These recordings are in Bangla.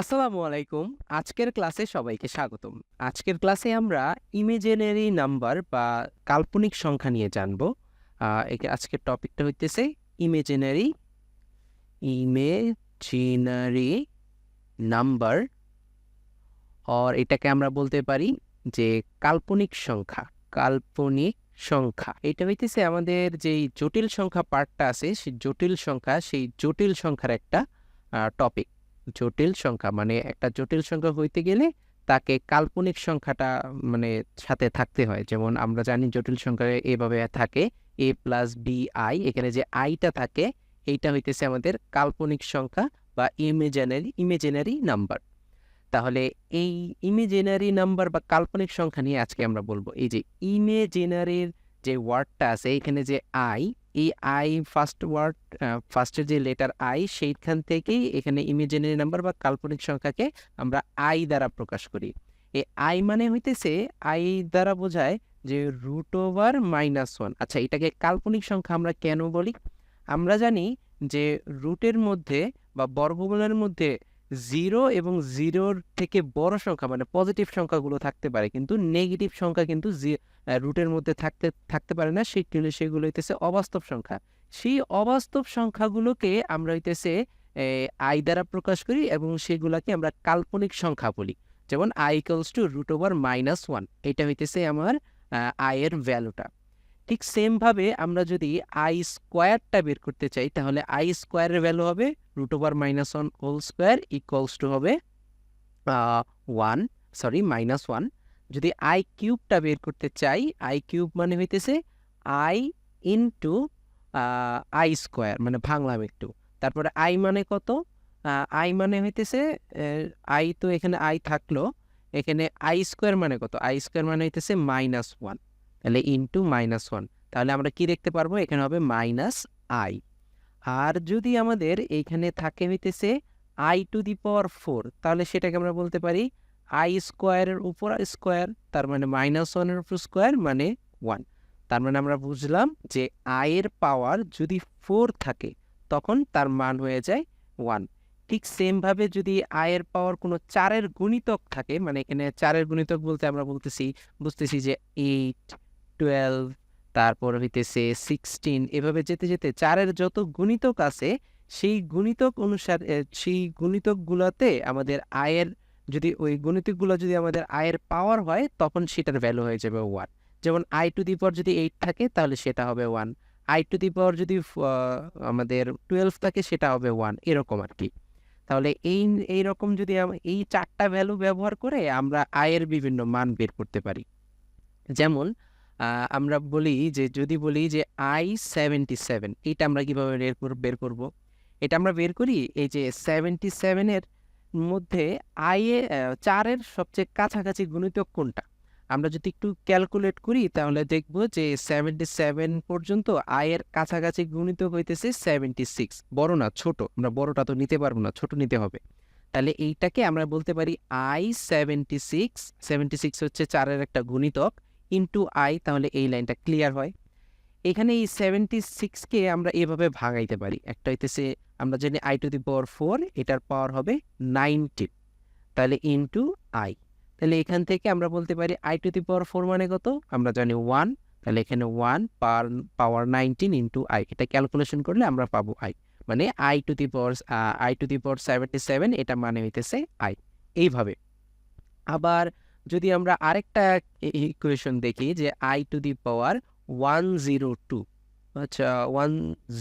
আসসালামু আলাইকুম। আজকের ক্লাসে সবাইকে স্বাগতম। আজকের ক্লাসে আমরা ইমেজিনারি নাম্বার বা কাল্পনিক সংখ্যা নিয়ে জানব। আজকের টপিকটা হইতেছে ইমেজিনারি ইমেজিনারি নাম্বার আর এটাকে আমরা বলতে পারি যে কাল্পনিক সংখ্যা কাল্পনিক সংখ্যা। এটা হইতেছে আমাদের যেই জটিল সংখ্যা পার্টটা আছে, সেই জটিল সংখ্যা, সেই জটিল সংখ্যার একটা টপিক জটিল সংখ্যা মানে একটা জটিল সংখ্যা হইতে গেলে তাকে কাল্পনিক সংখ্যাটা মানে সাথে থাকতে হয়। যেমন আমরা জানি জটিল সংখ্যা এভাবে থাকে এ প্লাস বি আই এখানে যে আইটা থাকে, এইটা হইতেছে আমাদের কাল্পনিক সংখ্যা বা ইমেজিনারি ইমেজিনারি নাম্বার তাহলে এই ইমেজিনারি নাম্বার বা কাল্পনিক সংখ্যা নিয়ে আজকে আমরা বলব। এই যে ইমেজিনারির যে ওয়ার্ডটা আছে, এখানে যে আই এই আই ফার্স্ট ওয়ার্ড ফার্স্টের যে লেটার আই সেইখান থেকেই এখানে ইমেজিনারি নাম্বার বা কাল্পনিক সংখ্যাকে আমরা আই দ্বারা প্রকাশ করি। এই আই মানে হইতেছে আই দ্বারা বোঝায় যে রুট ওভার মাইনাস ওয়ান আচ্ছা এটাকে কাল্পনিক সংখ্যা আমরা কেন বলি? আমরা জানি যে রুটের মধ্যে বা বর্গমূলের মধ্যে জিরো এবং জিরোর থেকে বড় সংখ্যা মানে পজিটিভ সংখ্যাগুলো থাকতে পারে, কিন্তু নেগেটিভ সংখ্যা কিন্তু রুটের মধ্যে থাকতে থাকতে পারে না সেগুলো সেগুলো হইতেছে অবাস্তব সংখ্যা। সেই অবাস্তব সংখ্যাগুলোকে আমরা হইতেছে আই দ্বারা প্রকাশ করি এবং সেগুলোকে আমরা কাল্পনিক সংখ্যা বলি। যেমন i equals to root over minus one এটা হইতেছে আমার আয়ের ভ্যালুটা ঠিক সেমভাবে আমরা যদি আই স্কোয়ারটা বের করতে চাই, তাহলে আই স্কোয়ারের ভ্যালু হবে root over minus one whole square equals to হবে ওয়ান সরি মাইনাস ওয়ান যদি আই কিউবটা বের করতে চাই আই কিউব মানে হইতেছে আই ইন্টু আই স্কোয়ার মানে ভাঙলাম একটু। তারপরে আই মানে কত? আই মানে হইতেছে আই তো এখানে আই থাকল, এখানে আই স্কোয়ার মানে কত? আই স্কোয়ার মানে হইতেছে মাইনাস ওয়ান তাহলে ইন্টু মাইনাস ওয়ান তাহলে আমরা কি দেখতে পারব? এখানে হবে মাইনাস আই আর যদি আমাদের এইখানে থাকে হইতেছে i to the power four তাহলে সেটাকে আমরা বলতে পারি আই স্কোয়ারের উপর স্কোয়ার তার মানে মাইনাস ওয়ানের উপর স্কোয়ার মানে ওয়ান তার মানে আমরা বুঝলাম যে আয়ের পাওয়ার যদি ফোর থাকে, তখন তার মান হয়ে যায় ওয়ান ঠিক সেমভাবে যদি আয়ের পাওয়ার কোনো চারের গুণিতক থাকে মানে এখানে চারের গুণিতক বলতে আমরা বলতেছি, বুঝতেছি যে এইট টুয়েলভ তারপর হইতেছে সিক্সটিন এভাবে যেতে যেতে চারের যত গুণিতক আছে, সেই গুণিতক অনুসারে সেই গুণিতকগুলোতে আমাদের আয়ের, যদি ওই গণিতগুলো যদি আমাদের আয়ের পাওয়ার হয়, তখন সেটার ভ্যালু হয়ে যাবে ওয়ান যেমন আই টু দি পাওয়ার যদি এইট থাকে, তাহলে সেটা হবে one i to the power যদি আমাদের টুয়েলভ থাকে, সেটা হবে ওয়ান এরকম আর কি তাহলে এই এই রকম যদি এই চারটা ভ্যালু ব্যবহার করে আমরা আয়ের বিভিন্ন মান বের করতে পারি। যেমন আমরা বলি যে যদি বলি যে আই সেভেন্টি সেভেন এটা আমরা কীভাবে বের কর- বের করব? এটা আমরা বের করি এই যে সেভেন্টি সেভেনের মধ্যে আহ, চারের সবচেয়ে কাছাকাছি গুণিতক কোনটা? আমরা যদি একটু ক্যালকুলেট করি তাহলে দেখব যে সেভেন্টি সেভেন পর্যন্ত আয়ের কাছাকাছি গুণিতক হইতেছে সেভেন্টি সিক্স বড় না ছোট। আমরা বড়টা তো নিতে পারব না ছোট নিতে হবে। তাহলে এইটাকে আমরা বলতে পারি i seventy six seventy six হচ্ছে চারের একটা গুণিতক। ইন্টু আই তাহলে এই লাইনটা ক্লিয়ার হয়। এখানে এই সেভেন্টি সিক্সকে আমরা এভাবে ভাঙাইতে পারি। একটা হইতেছে, আমরা জানি i to the power four এটার পাওয়ার হবে নাইনটিন তাহলে ইন্টু আই তাহলে এখান থেকে আমরা বলতে পারি i to the power four মানে কত? আমরা জানি ওয়ান তাহলে এখানে one power power nineteen into i এটা ক্যালকুলেশন করলে আমরা পাবো আই মানে i to the power i to the power seventy seven এটা মানে হইতেছে আই এইভাবে। আবার যদি আমরা আরেকটা ইকুয়েশন দেখি যে i to the power one zero two আচ্ছা ওয়ান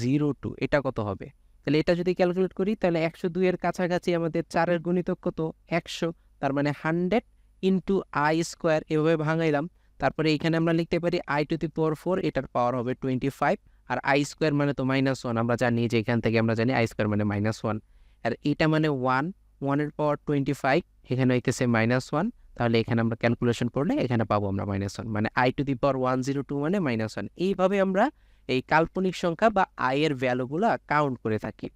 জিরো টু এটা কত হবে? তাহলে এটা যদি ক্যালকুলেট করি, তাহলে একশো দুইয়ের কাছাকাছি আমাদের চারের গুণিতক কত? একশো, তার মানে হান্ড্রেড ইন্টু আই স্কোয়ার এভাবে ভাঙাইলাম। তারপরে এখানে আমরা লিখতে পারি i to the power four এটার পাওয়ার হবে টোয়েন্টি ফাইভ আর আই স্কোয়ার মানে তো মাইনাস ওয়ান আমরা জানি যে এখান থেকে আমরা জানি আই স্কোয়ার মানে মাইনাস ওয়ান আর এটা মানে ওয়ান ওয়ানের পাওয়ার টোয়েন্টি ফাইভ এখানে হইতেছে মাইনাস ওয়ান তাহলে এখানে আমরা ক্যালকুলেশন করলে এখানে পাবো আমরা মাইনাস ওয়ান মানে i to the power one zero two মানে মাইনাস ওয়ান এইভাবে আমরা এই কাল্পনিক সংখ্যা বা আয়ের ভ্যালুগুলো কাউন্ট করে থাকি।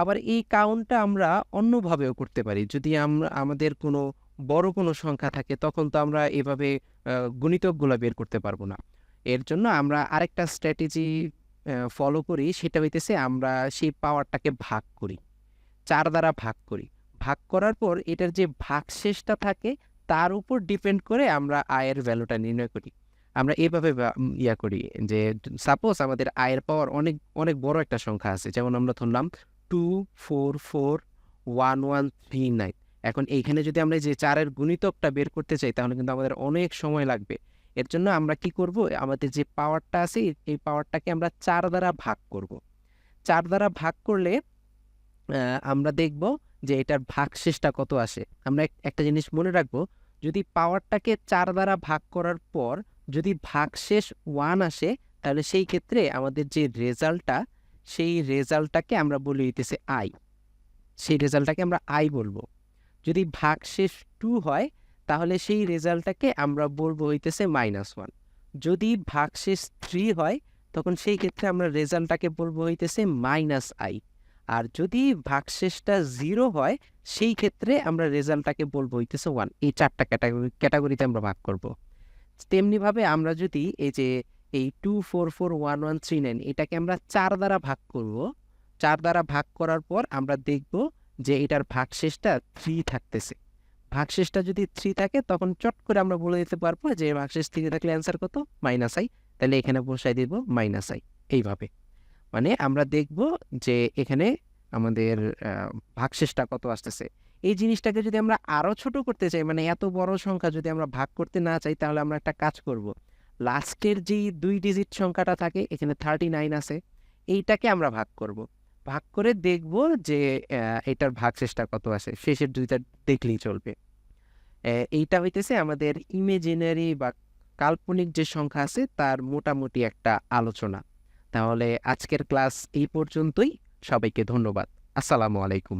আবার এই কাউন্টটা আমরা অন্যভাবেও করতে পারি। যদি আমরা আমাদের কোনো বড় কোনো সংখ্যা থাকে, তখন তো আমরা এভাবে গুণিতকগুলো বের করতে পারব না। এর জন্য আমরা আরেকটা স্ট্র্যাটেজি ফলো করি। সেটা হইতেছে আমরা সেই পাওয়ারটাকে ভাগ করি। চার দ্বারা ভাগ করি। ভাগ করার পর এটার যে ভাগশেষটা থাকে তার উপর ডিপেন্ড করে আমরা আয়ের ভ্যালুটা নির্ণয় করি। আমরা এভাবে ইয়া করি যে সাপোজ আমাদের আয়ের পাওয়ার অনেক অনেক বড় একটা সংখ্যা আছে। যেমন আমরা ধরলাম two, four four, one one, three, nine. এখন এইখানে যদি আমরা যে চারের গুণিতকটা বের করতে চাই, তাহলে কিন্তু আমাদের অনেক সময় লাগবে। এর জন্য আমরা কি করব? আমাদের যে পাওয়ারটা আছে, এই- পাওয়ারটাকে আমরা চার দ্বারা ভাগ করব। চার দ্বারা ভাগ করলে আমরা দেখব যে এটার ভাগশেষটা কত আসে। আমরা একটা জিনিস মনে রাখব, যদি পাওয়ারটাকে চার দ্বারা ভাগ করার পর যদি ভাগশেষ ওয়ান আসে, তাহলে সেই ক্ষেত্রে আমাদের যে রেজাল্টটা, সেই রেজাল্টটাকে আমরা বলে দিতেছে আই সেই রেজাল্টটাকে আমরা আই বলব। যদি ভাগশেষ টু হয়, তাহলে সেই রেজাল্টটাকে আমরা বলব হইতেছে মাইনাস ওয়ান যদি ভাগশেষ থ্রি হয়, তখন সেই ক্ষেত্রে আমরা রেজাল্টটাকে বলব হইতেছে মাইনাস আই আর যদি ভাগশেষটা জিরো হয়, সেই ক্ষেত্রে আমরা রেজাল্টটাকে বলব হইতেছে ওয়ান এই চারটা ক্যাটাগরি ক্যাটাগরিতে আমরা ভাগ করব। তেমনিভাবে আমরা যদি এই যে এই two four four one one three nine এটাকে আমরা চার দ্বারা ভাগ করব, চার দ্বারা ভাগ করার পর আমরা দেখব যে এটার ভাগশেষটা থ্রি থাকতেছে। ভাগশেষটা যদি থ্রি থাকে, তখন চট করে আমরা বলে দিতে পারব যে ভাগশেষ থ্রি থাকলে অ্যান্সার কত? মাইনাস আই তাহলে এখানে বসাই দিব মাইনাস আই এইভাবে। মানে আমরা দেখব যে এখানে আমাদের ভাগশেষটা কত আসতেছে। এই জিনিসটাকে যদি আমরা আরও ছোট করতে চাই মানে এত বড় সংখ্যা যদি আমরা ভাগ করতে না চাই, তাহলে আমরা একটা কাজ করব। লাস্টের যে দুই ডিজিট সংখ্যাটা থাকে, এখানে থার্টি নাইন আছে, এইটাকে আমরা ভাগ করব। ভাগ করে দেখব যে এটার ভাগশেষটা কত আসে শেষের দুইটা দেখলেই চলবে। এইটা হইতেছে আমাদের ইমেজিনারি বা কাল্পনিক যে সংখ্যা আছে, তার মোটামুটি একটা আলোচনা। তাহলে আজকের ক্লাস এই পর্যন্তই। সবাইকে ধন্যবাদ। আসসালামু আলাইকুম।